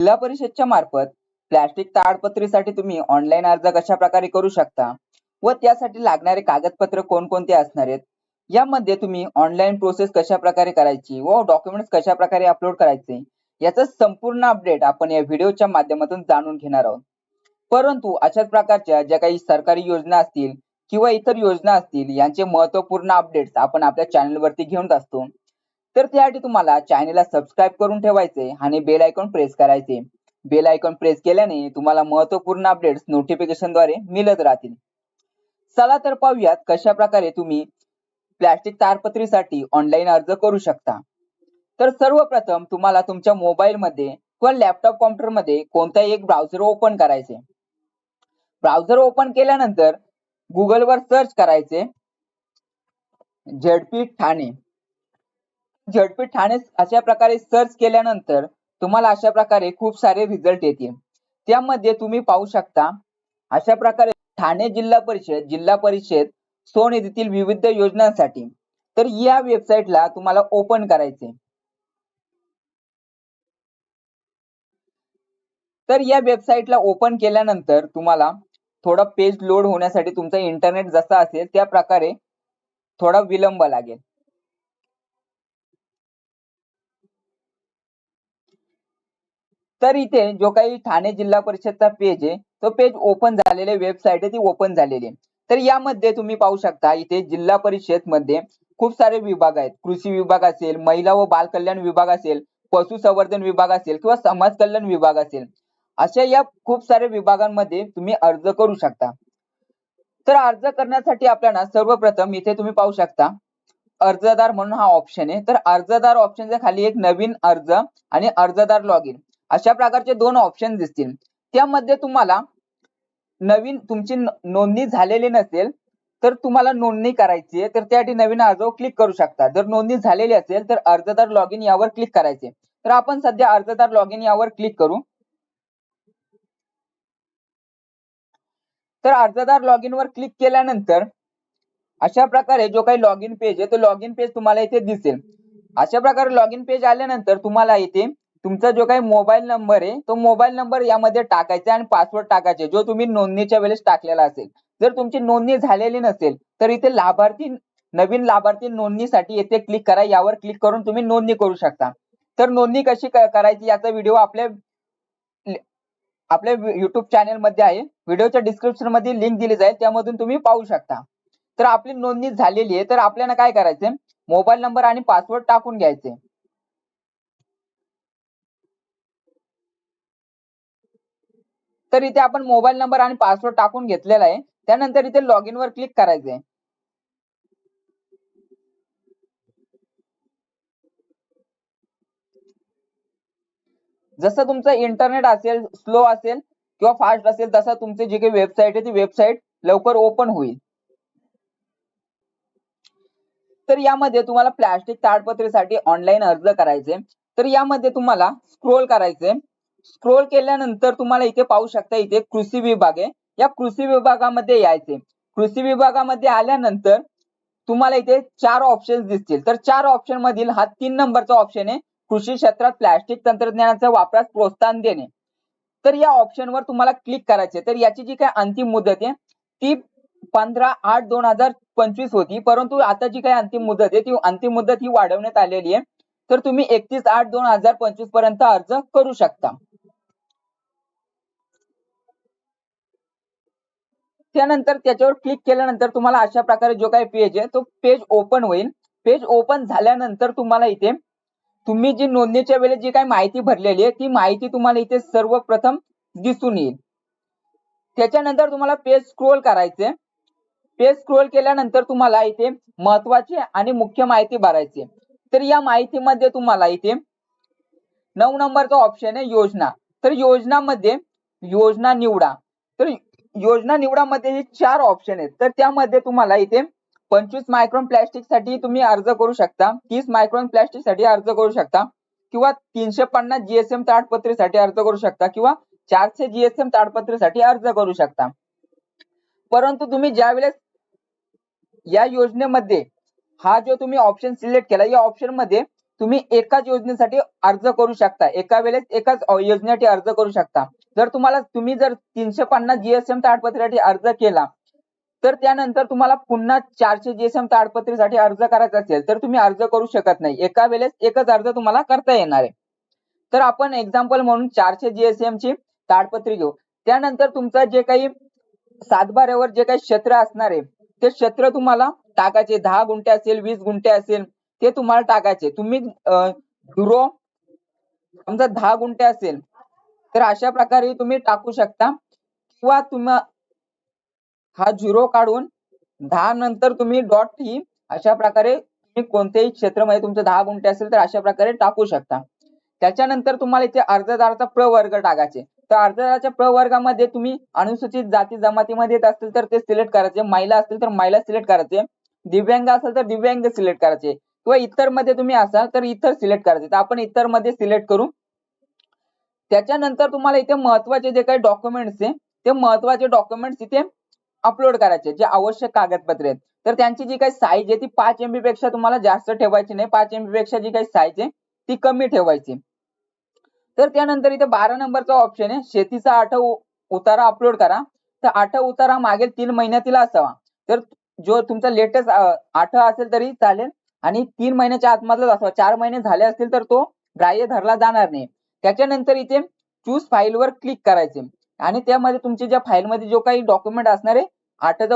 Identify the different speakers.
Speaker 1: जिल्हा परिषदच्या मार्फत प्लॅस्टिक ताडपत्रीसाठी तुम्ही ऑनलाईन अर्ज कशा प्रकारे करू शकता व त्यासाठी लागणारे कागदपत्र कोणकोणते असणार आहेत यामध्ये तुम्ही ऑनलाईन प्रोसेस कशा प्रकारे करायची व डॉक्युमेंट्स कशा प्रकारे अपलोड करायचे याचं संपूर्ण अपडेट आपण या व्हिडिओच्या माध्यमातून जाणून घेणार आहोत. परंतु अशाच प्रकारच्या ज्या काही सरकारी योजना असतील किंवा इतर योजना असतील यांचे महत्त्वपूर्ण अपडेट्स आपण आपल्या चॅनलवरती घेऊन असतो तर त्यासाठी तुम्हाला चॅनलला सबस्क्राईब करून ठेवायचे आणि बेल आयकॉन प्रेस करायचे. बेल आयकॉन प्रेस केल्याने तुम्हाला महत्त्वपूर्ण अपडेट्स नोटिफिकेशनद्वारे मिळत राहतील. चला तर पाहूयात कशा प्रकारे तुम्ही प्लॅस्टिक तारपत्रीसाठी ऑनलाईन अर्ज करू शकता. तर सर्वप्रथम तुम्हाला तुमच्या मोबाईलमध्ये किंवा लॅपटॉप कॉम्प्युटरमध्ये कोणताही एक ब्राउझर ओपन करायचे. ब्राउझर ओपन केल्यानंतर गुगलवर सर्च करायचे. झेडपी ठाणे. झडपी ठाणे अशा प्रकारे सर्च केल्यानंतर तुम्हाला अशा प्रकारे खूप सारे रिझल्ट येतील. त्यामध्ये तुम्ही पाहू शकता अशा प्रकारे ठाणे जिल्हा परिषद जिल्हा परिषद स्वनिधीतील विविध योजनांसाठी. तर या वेबसाईटला तुम्हाला ओपन करायचे तर या वेबसाईटला ओपन केल्यानंतर तुम्हाला थोडा पेज लोड होण्यासाठी तुमचा इंटरनेट जसा असेल त्या प्रकारे थोडा विलंब लागेल. तर इथे जो काही ठाणे जिल्हा परिषदचा पेज आहे तो पेज ओपन झालेले वेबसाईट आहे ती ओपन झालेली आहे. तर यामध्ये तुम्ही पाहू शकता इथे जिल्हा परिषदमध्ये खूप सारे विभाग आहेत. कृषी विभाग असेल महिला व बाल कल्याण विभाग असेल पशुसंवर्धन विभाग असेल किंवा समाज कल्याण विभाग असेल. अशा या खूप साऱ्या विभागांमध्ये तुम्ही अर्ज करू शकता. तर अर्ज करण्यासाठी आपल्याला सर्वप्रथम इथे तुम्ही पाहू शकता अर्जदार म्हणून हा ऑप्शन आहे. तर अर्जदार ऑप्शनच्या खाली एक नवीन अर्ज आणि अर्जदार लॉग इन अशा प्रकारचे दोन ऑप्शन दिसतील. त्यामध्ये तुम्हाला नवीन तुमची नोंदणी झालेली नसेल तर तुम्हाला नोंदणी करायची आहे तर त्यासाठी नवीन अर्जावर क्लिक करू शकता. जर नोंदणी झालेली असेल तर अर्जदार लॉग इन यावर क्लिक करायचे. तर आपण सध्या अर्जदार लॉग इन यावर क्लिक करू. तर अर्जदार लॉग इन वर क्लिक केल्यानंतर अशा प्रकारे जो काही लॉग इन पेज आहे तो लॉग इन पेज तुम्हाला इथे दिसेल. अशा प्रकारे लॉग इन पेज आल्यानंतर तुम्हाला इथे तुमचा जो काही मोबाईल नंबर आहे तो मोबाईल नंबर यामध्ये टाकायचा आणि पासवर्ड टाकायचे जो तुम्ही नोंदणीच्या वेळेस टाकलेला असेल. जर तुमची नोंदणी झालेली नसेल तर इथे लाभार्थी नवीन लाभार्थी नोंदणीसाठी येथे क्लिक करा. यावर क्लिक करून तुम्ही नोंदणी करू शकता. तर नोंदणी कशी करायची याचा व्हिडिओ आपल्या आपल्या युट्यूब चॅनलमध्ये आहे. व्हिडिओच्या डिस्क्रिप्शनमध्ये लिंक दिली जाईल. त्यामधून तुम्ही पाहू शकता. तर आपली नोंदणी झालेली आहे. तर आपल्याला काय करायचंय? मोबाईल नंबर आणि पासवर्ड टाकून घ्यायचे तर इथे आपण मोबाईल नंबर आणि पासवर्ड टाकून घेतलेला आहे. त्यानंतर इथे लॉग इन वर क्लिक करायचंय. जसं तुमचं इंटरनेट असेल स्लो असेल किंवा फास्ट असेल तसं तुमची जी काही वेबसाईट आहे ती वेबसाईट लवकर ओपन होईल. तर यामध्ये तुम्हाला प्लॅस्टिक ताडपत्रीसाठी ऑनलाईन अर्ज करायचे. तर यामध्ये तुम्हाला स्क्रोल करायचे. स्क्रोल केल्यानंतर तुम्हाला इथे पाहू शकता इथे कृषी विभाग आहे या कृषी विभागामध्ये यायचे. कृषी विभागामध्ये आल्यानंतर तुम्हाला इथे चार ऑप्शन दिसतील. तर चार ऑप्शन मधील हा तीन नंबरचा ऑप्शन आहे कृषी क्षेत्रात प्लॅस्टिक तंत्रज्ञानाच्या वापरास प्रोत्साहन देणे. तर या ऑप्शनवर तुम्हाला क्लिक करायचे. तर याची जी काही अंतिम मुदत आहे ती पंधरा आठ दोन हजार पंचवीस होती. परंतु आता जी काही अंतिम मुदत आहे ती अंतिम मुदत ही वाढवण्यात आलेली आहे. तर तुम्ही एकतीस आठ दोन हजार पंचवीसपर्यंत अर्ज करू शकता. त्यानंतर त्याच्यावर क्लिक केल्यानंतर तुम्हाला अशा प्रकारे जो काही पेज आहे तो पेज ओपन होईल. पेज ओपन झाल्यानंतर तुम्हाला इथे तुम्ही जी नोंदणीच्या वेळेस जी काही माहिती भरलेली आहे ती माहिती तुम्हाला इथे सर्वप्रथम दिसून येईल. त्याच्यानंतर तुम्हाला पेज स्क्रोल करायचे पेज स्क्रोल केल्यानंतर तुम्हाला इथे महत्वाची आणि मुख्य माहिती भरायची तर या माहितीमध्ये तुम्हाला इथे नऊ नंबरचा ऑप्शन आहे योजना. तर योजनामध्ये योजना निवडा. तर योजना निवडामध्ये हे चार ऑप्शन आहेत. तर त्यामध्ये तुम्हाला इथे पंचवीस मायक्रॉन प्लॅस्टिकसाठी तुम्ही अर्ज करू शकता. तीस मायक्रॉन प्लॅस्टिकसाठी अर्ज करू शकता. किंवा तीनशे पन्नास जीएसएम ताडपत्रीसाठी अर्ज करू शकता. किंवा चारशे जीएसएम ताडपत्रीसाठी अर्ज करू शकता. परंतु तुम्ही ज्या वेळेस या योजनेमध्ये हा जो तुम्ही ऑप्शन सिलेक्ट केला या ऑप्शनमध्ये तुम्ही एकाच योजनेसाठी अर्ज करू शकता. एका वेळेस एकाच योजनेसाठी अर्ज करू शकता. जर तुम्हाला तुम्ही जर तीनशे पन्नास जीएसएम ताडपत्रीसाठी अर्ज केला तर त्यानंतर तुम्हाला पुन्हा चारशे जीएसएम ताडपत्रीसाठी अर्ज करायचा असेल तर तुम्ही अर्ज करू शकत नाही. एका वेळेस एकच अर्ज तुम्हाला करता येणार आहे. तर आपण एक्झाम्पल म्हणून चारशे जीएसएम ची ताडपत्री घेऊ. त्यानंतर तुमचं जे काही सातबाऱ्यावर जे काही क्षेत्र असणार आहे ते क्षेत्र तुम्हाला टाकायचे. दहा गुंठे असेल वीस गुंठे असेल ते तुम्हाला टाकायचे. तुम्ही झिरो समजा दहा गुंठे असेल तर अशा प्रकारे तुम्ही टाकू शकता. किंवा तुम्हा हा झिरो काढून दहा नंतर तुम्ही डॉट ही अशा प्रकारे तुम्ही कोणत्याही क्षेत्रामध्ये तुमचं दहा गुंठे असेल तर अशा प्रकारे टाकू शकता. त्याच्यानंतर तुम्हाला इथे अर्जदाराचा प्रवर्ग टाकायचे. तर अर्जदाराच्या प्रवर्गामध्ये तुम्ही अनुसूचित जाती जमातीमध्ये येत असतील तर ते सिलेक्ट करायचे. महिला असतील तर महिला सिलेक्ट करायचे. दिव्यांग असेल तर दिव्यांग सिलेक्ट करायचे. किंवा इतरमध्ये तुम्ही असाल तर इतर सिलेक्ट करायचे. तर आपण इतरमध्ये सिलेक्ट करू. त्याच्यानंतर तुम्हाला इथे महत्त्वाचे जे काही डॉक्युमेंट्स आहे ते महत्त्वाचे डॉक्युमेंट्स इथे अपलोड करायचे जे आवश्यक कागदपत्रे आहेत. तर त्यांची जी काही साईज आहे ती पाच एमबी पेक्षा तुम्हाला जास्त ठेवायची नाही. पाच एमबी पेक्षा जी काही साईज आहे ती कमी ठेवायची. तर त्यानंतर इथे बारा नंबरचा ऑप्शन आहे. शेतीचा आठव उतारा अपलोड करा. तर आठव उतारा मागील तीन महिन्यातील असावा. तर जो तुमचा लेटेस्ट आठव असेल तरी चालेल. आणि तीन महिन्याच्या आतमधलाच असावा. चार महिने झाले असतील तर तो ग्राह्य धरला जाणार नाही. त्याच्यानंतर इथे चूज फाईलवर क्लिक करायचे. आणि त्यामध्ये तुमच्या ज्या फाईलमध्ये जो काही डॉक्युमेंट असणार आहे द